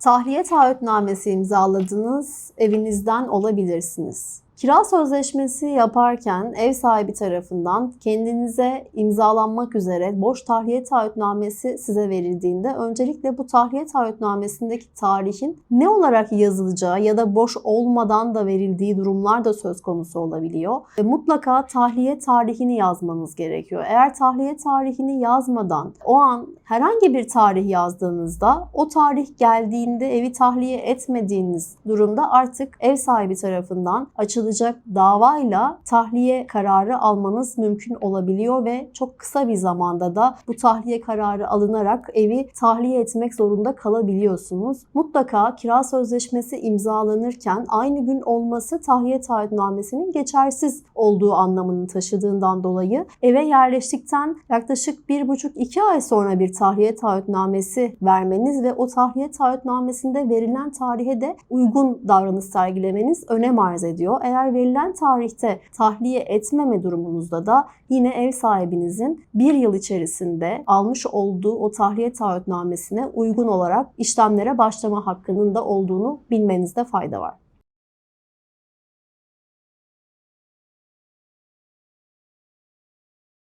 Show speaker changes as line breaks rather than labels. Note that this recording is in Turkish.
Tahliye taahhütnamesi imzaladınız, evinizden olabilirsiniz. Kira sözleşmesi yaparken ev sahibi tarafından kendinize imzalanmak üzere boş tahliye taahhütnamesi size verildiğinde öncelikle bu tahliye taahhütnamesindeki tarihin ne olarak yazılacağı ya da boş olmadan da verildiği durumlar da söz konusu olabiliyor. Ve mutlaka tahliye tarihini yazmanız gerekiyor. Eğer tahliye tarihini yazmadan o an herhangi bir tarih yazdığınızda o tarih geldiğinde evi tahliye etmediğiniz durumda artık ev sahibi tarafından açılacak davayla tahliye kararı almanız mümkün olabiliyor ve çok kısa bir zamanda da bu tahliye kararı alınarak evi tahliye etmek zorunda kalabiliyorsunuz. Mutlaka kira sözleşmesi imzalanırken aynı gün olması tahliye taahhütnamesinin geçersiz olduğu anlamını taşıdığından dolayı eve yerleştikten yaklaşık 1,5-2 ay sonra bir tahliye taahhütnamesi vermeniz ve o tahliye taahhütnamesinde verilen tarihe de uygun davranış sergilemeniz önem arz ediyor. Eğer verilen tarihte tahliye etmeme durumunuzda da yine ev sahibinizin bir yıl içerisinde almış olduğu o tahliye taahhütnamesine uygun olarak işlemlere başlama hakkının da olduğunu bilmenizde fayda var.